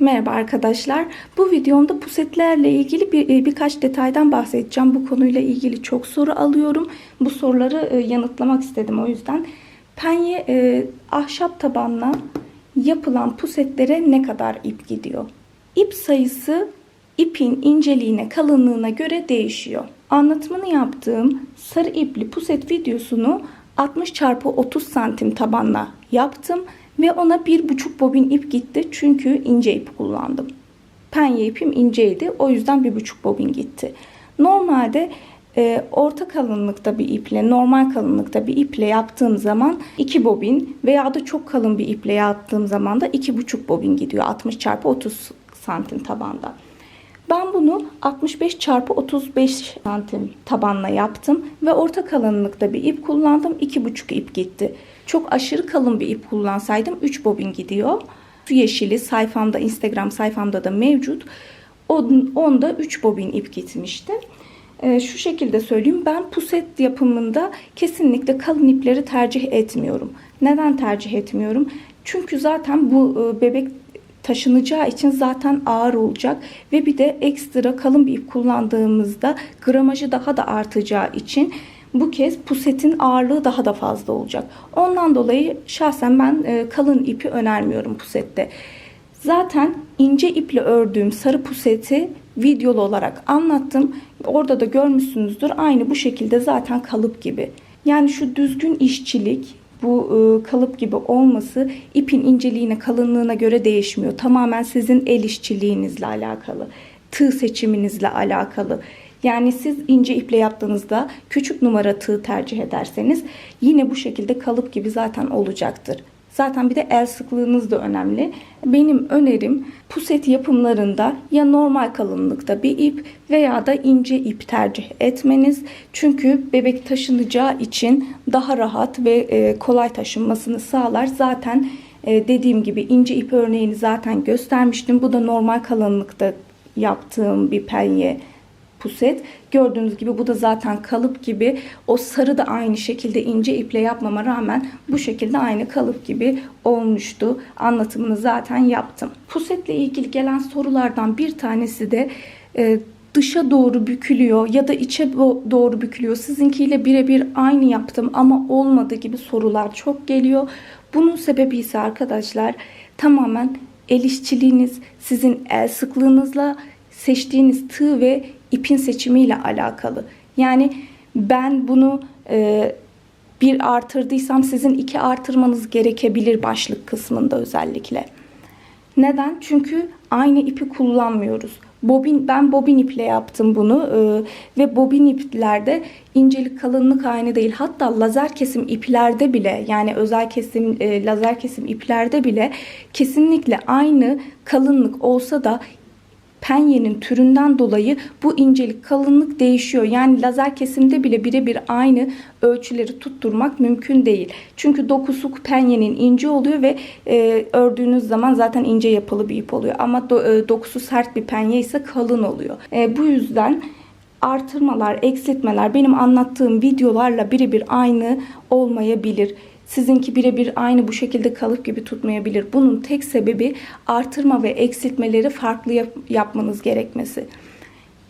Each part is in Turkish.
Merhaba arkadaşlar. Bu videomda pusetlerle ilgili bir, e, birkaç detaydan bahsedeceğim. Bu konuyla ilgili çok soru alıyorum. Bu soruları e, yanıtlamak istedim o yüzden. Penye e, ahşap tabanla yapılan pusetlere ne kadar ip gidiyor? İp sayısı ipin inceliğine, kalınlığına göre değişiyor. Anlatımını yaptığım sarı ipli puset videosunu 60 çarpı 30 santim tabanla yaptım ve ona bir buçuk bobin ip gitti çünkü ince ip kullandım. Penye ipim inceydi o yüzden bir buçuk bobin gitti. Normalde e, orta kalınlıkta bir iple, normal kalınlıkta bir iple yaptığım zaman 2 bobin veya da çok kalın bir iple yaptığım zaman da 2,5 bobin gidiyor 60 çarpı 30 santim tabanda. Ben bunu 65 çarpı 35 santim tabanla yaptım ve orta kalınlıkta bir ip kullandım. 2,5 ip gitti. Çok aşırı kalın bir ip kullansaydım 3 bobin gidiyor. Su yeşili sayfamda Instagram sayfamda da mevcut. Onda 3 bobin ip gitmişti. Ee, şu şekilde söyleyeyim ben puset yapımında kesinlikle kalın ipleri tercih etmiyorum. Neden tercih etmiyorum? Çünkü zaten bu e, bebek taşınacağı için zaten ağır olacak ve bir de ekstra kalın bir ip kullandığımızda gramajı daha da artacağı için bu kez pusetin ağırlığı daha da fazla olacak. Ondan dolayı şahsen ben e, kalın ipi önermiyorum pusette. Zaten ince iple ördüğüm sarı puseti videolu olarak anlattım. Orada da görmüşsünüzdür. Aynı bu şekilde zaten kalıp gibi. Yani şu düzgün işçilik, bu e, kalıp gibi olması ipin inceliğine, kalınlığına göre değişmiyor. Tamamen sizin el işçiliğinizle alakalı, tığ seçiminizle alakalı. Yani siz ince iple yaptığınızda küçük numara tığ tercih ederseniz yine bu şekilde kalıp gibi zaten olacaktır. Zaten bir de el sıklığınız da önemli. Benim önerim puset yapımlarında ya normal kalınlıkta bir ip veya da ince ip tercih etmeniz. Çünkü bebek taşınacağı için daha rahat ve e, kolay taşınmasını sağlar. Zaten e, dediğim gibi ince ip örneğini zaten göstermiştim. Bu da normal kalınlıkta yaptığım bir penye puset. Gördüğünüz gibi bu da zaten kalıp gibi. O sarı da aynı şekilde ince iple yapmama rağmen bu şekilde aynı kalıp gibi olmuştu. Anlatımını zaten yaptım. Pusetle ilgili gelen sorulardan bir tanesi de e, dışa doğru bükülüyor ya da içe doğru bükülüyor. Sizinkiyle birebir aynı yaptım ama olmadı gibi sorular çok geliyor. Bunun sebebi ise arkadaşlar tamamen el işçiliğiniz, sizin el sıklığınızla seçtiğiniz tığ ve ipin seçimiyle alakalı. Yani ben bunu e, bir artırdıysam sizin iki artırmanız gerekebilir başlık kısmında özellikle. Neden? Çünkü aynı ipi kullanmıyoruz. Bobin ben bobin iple yaptım bunu e, ve bobin iplerde incelik kalınlık aynı değil. Hatta lazer kesim iplerde bile yani özel kesim e, lazer kesim iplerde bile kesinlikle aynı kalınlık olsa da penyenin türünden dolayı bu incelik kalınlık değişiyor. Yani lazer kesimde bile birebir aynı ölçüleri tutturmak mümkün değil. Çünkü dokusu penyenin ince oluyor ve e, ördüğünüz zaman zaten ince yapılı bir ip oluyor. Ama do, e, dokusu sert bir penye ise kalın oluyor. E, bu yüzden artırmalar, eksiltmeler benim anlattığım videolarla birebir aynı olmayabilir. Sizinki birebir aynı bu şekilde kalıp gibi tutmayabilir. Bunun tek sebebi artırma ve eksiltmeleri farklı yap yapmanız gerekmesi.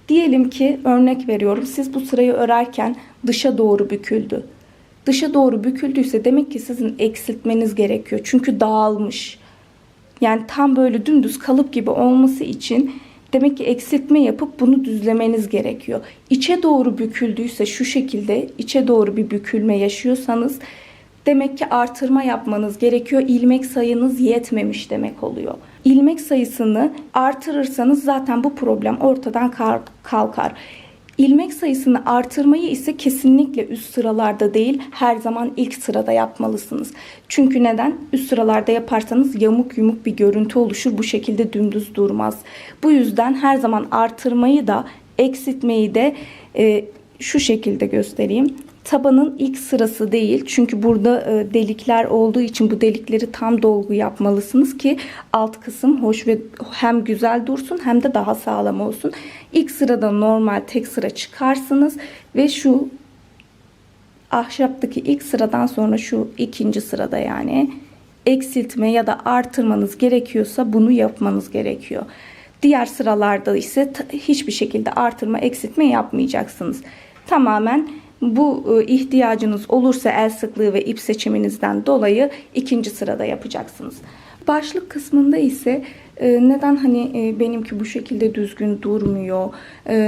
Diyelim ki örnek veriyorum siz bu sırayı örerken dışa doğru büküldü. Dışa doğru büküldüyse demek ki sizin eksiltmeniz gerekiyor. Çünkü dağılmış. Yani tam böyle dümdüz kalıp gibi olması için demek ki eksiltme yapıp bunu düzlemeniz gerekiyor. İçe doğru büküldüyse şu şekilde içe doğru bir bükülme yaşıyorsanız Demek ki artırma yapmanız gerekiyor. İlmek sayınız yetmemiş demek oluyor. İlmek sayısını artırırsanız zaten bu problem ortadan kalkar. İlmek sayısını artırmayı ise kesinlikle üst sıralarda değil her zaman ilk sırada yapmalısınız. Çünkü neden? Üst sıralarda yaparsanız yamuk yumuk bir görüntü oluşur. Bu şekilde dümdüz durmaz. Bu yüzden her zaman artırmayı da eksiltmeyi de e, şu şekilde göstereyim tabanın ilk sırası değil. Çünkü burada e, delikler olduğu için bu delikleri tam dolgu yapmalısınız ki alt kısım hoş ve hem güzel dursun hem de daha sağlam olsun. İlk sırada normal tek sıra çıkarsınız ve şu ahşaptaki ilk sıradan sonra şu ikinci sırada yani eksiltme ya da artırmanız gerekiyorsa bunu yapmanız gerekiyor. Diğer sıralarda ise hiçbir şekilde artırma, eksiltme yapmayacaksınız. Tamamen bu e, ihtiyacınız olursa el sıklığı ve ip seçiminizden dolayı ikinci sırada yapacaksınız. Başlık kısmında ise e, neden hani e, benimki bu şekilde düzgün durmuyor,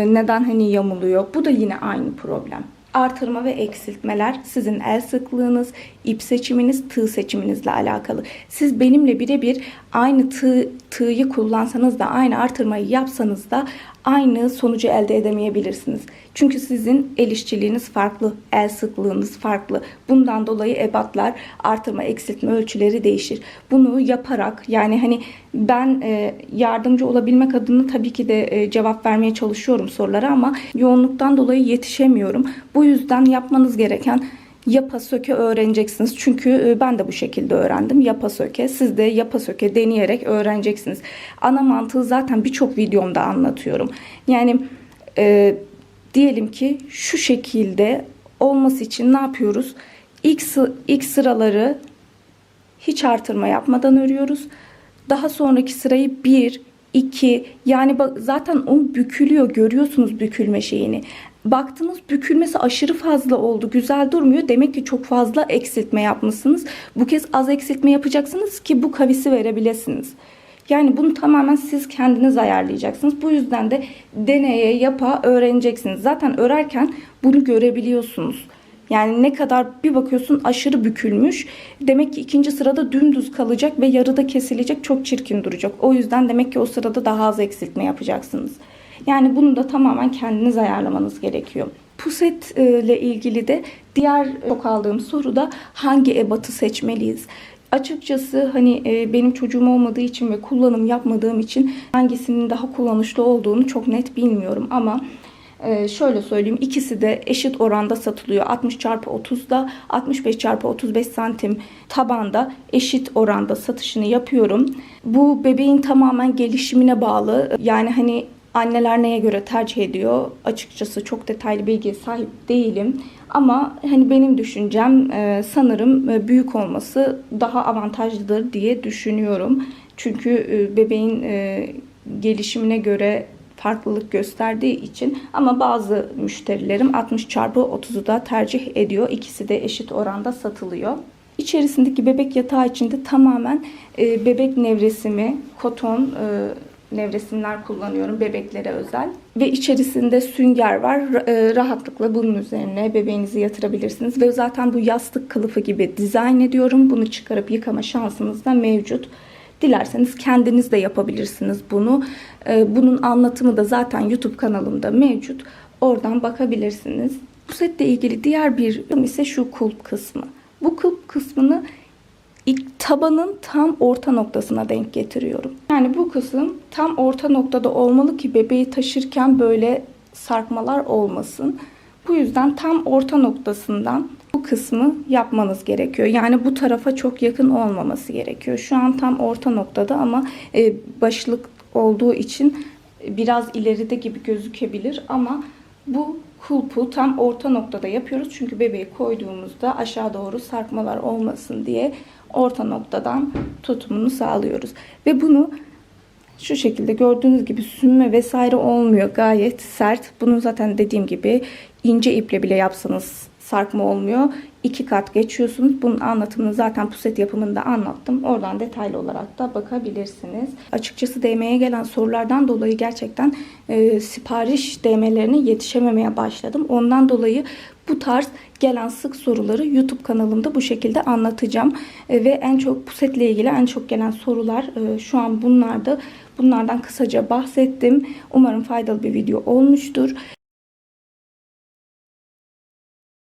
neden hani yamuluyor bu da yine aynı problem. Artırma ve eksiltmeler sizin el sıklığınız, ip seçiminiz, tığ seçiminizle alakalı. Siz benimle birebir aynı tığ, tığı kullansanız da aynı artırmayı yapsanız da aynı sonucu elde edemeyebilirsiniz. Çünkü sizin el işçiliğiniz farklı, el sıklığınız farklı. Bundan dolayı ebatlar, artırma, eksiltme ölçüleri değişir. Bunu yaparak yani hani ben e, yardımcı olabilmek adına tabii ki de e, cevap vermeye çalışıyorum sorulara ama yoğunluktan dolayı yetişemiyorum. Bu yüzden yapmanız gereken yapa söke öğreneceksiniz. Çünkü e, ben de bu şekilde öğrendim. Yapa söke. Siz de yapa söke deneyerek öğreneceksiniz. Ana mantığı zaten birçok videomda anlatıyorum. Yani e, diyelim ki şu şekilde olması için ne yapıyoruz? İlk, ilk sıraları hiç artırma yapmadan örüyoruz. Daha sonraki sırayı 1, 2 yani bak zaten o bükülüyor görüyorsunuz bükülme şeyini. Baktınız bükülmesi aşırı fazla oldu güzel durmuyor demek ki çok fazla eksiltme yapmışsınız. Bu kez az eksiltme yapacaksınız ki bu kavisi verebilirsiniz. Yani bunu tamamen siz kendiniz ayarlayacaksınız. Bu yüzden de deneye yapa öğreneceksiniz. Zaten örerken bunu görebiliyorsunuz. Yani ne kadar bir bakıyorsun aşırı bükülmüş. Demek ki ikinci sırada dümdüz kalacak ve yarıda kesilecek çok çirkin duracak. O yüzden demek ki o sırada daha az eksiltme yapacaksınız. Yani bunu da tamamen kendiniz ayarlamanız gerekiyor. Puset e, ile ilgili de diğer çok aldığım soruda hangi ebatı seçmeliyiz? Açıkçası hani e, benim çocuğum olmadığı için ve kullanım yapmadığım için hangisinin daha kullanışlı olduğunu çok net bilmiyorum ama şöyle söyleyeyim ikisi de eşit oranda satılıyor. 60 çarpı 30'da 65 çarpı 35 santim tabanda eşit oranda satışını yapıyorum. Bu bebeğin tamamen gelişimine bağlı. Yani hani anneler neye göre tercih ediyor? Açıkçası çok detaylı bilgiye sahip değilim. Ama hani benim düşüncem e, sanırım e, büyük olması daha avantajlıdır diye düşünüyorum. Çünkü e, bebeğin gelişimine göre farklılık gösterdiği için ama bazı müşterilerim 60 çarpı 30'u da tercih ediyor. İkisi de eşit oranda satılıyor. İçerisindeki bebek yatağı içinde tamamen e, bebek nevresimi, koton nevresimler kullanıyorum bebeklere özel. Ve içerisinde sünger var. E, rahatlıkla bunun üzerine bebeğinizi yatırabilirsiniz. Ve zaten bu yastık kılıfı gibi dizayn ediyorum. Bunu çıkarıp yıkama şansınız da mevcut. Dilerseniz kendiniz de yapabilirsiniz bunu. Ee, Bunun anlatımı da zaten YouTube kanalımda mevcut. Oradan bakabilirsiniz. Bu setle ilgili diğer bir ise şu kulp kısmı. Bu kulp kısmını ilk tabanın tam orta noktasına denk getiriyorum. Yani bu kısım tam orta noktada olmalı ki bebeği taşırken böyle sarkmalar olmasın. Bu yüzden tam orta noktasından bu kısmı yapmanız gerekiyor. Yani bu tarafa çok yakın olmaması gerekiyor. Şu an tam orta noktada ama e, başlık olduğu için biraz ileride gibi gözükebilir ama bu kulpu tam orta noktada yapıyoruz. Çünkü bebeği koyduğumuzda aşağı doğru sarkmalar olmasın diye orta noktadan tutumunu sağlıyoruz. Ve bunu şu şekilde gördüğünüz gibi sünme vesaire olmuyor. Gayet sert. Bunu zaten dediğim gibi ince iple bile yapsanız sarkma olmuyor. İki kat geçiyorsunuz. Bunun anlatımını zaten puset yapımında anlattım. Oradan detaylı olarak da bakabilirsiniz. Açıkçası DM'ye gelen sorulardan dolayı gerçekten e, sipariş DM'lerine yetişememeye başladım. Ondan dolayı bu tarz gelen sık soruları YouTube kanalımda bu şekilde anlatacağım. E, ve en çok pusetle ilgili en çok gelen sorular e, şu an bunlardı. Bunlardan kısaca bahsettim. Umarım faydalı bir video olmuştur.